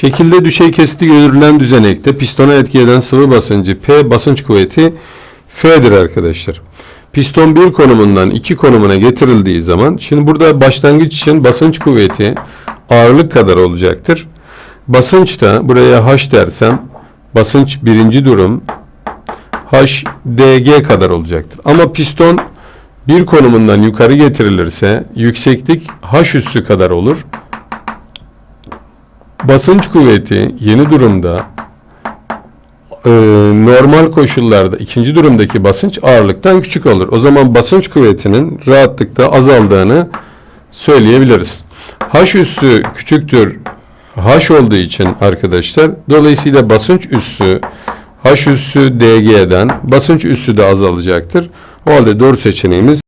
Şekilde düşey kesiti görülen düzenekte pistona etki eden sıvı basıncı P basınç kuvveti F'dir arkadaşlar. Piston bir konumundan iki konumuna getirildiği zaman şimdi burada başlangıç için basınç kuvveti ağırlık kadar olacaktır. Basınç da buraya H dersem basınç birinci durum H dg kadar olacaktır. Ama piston bir konumundan yukarı getirilirse yükseklik H üssü kadar olur. Basınç kuvveti yeni durumda e, normal koşullarda ikinci durumdaki basınç ağırlıktan küçük olur. O zaman basınç kuvvetinin rahatlıkla azaldığını söyleyebiliriz. H üssü küçüktür H olduğu için arkadaşlar dolayısıyla basınç üssü H üssü dg'den basınç üssü de azalacaktır. O halde doğru seçeneğimiz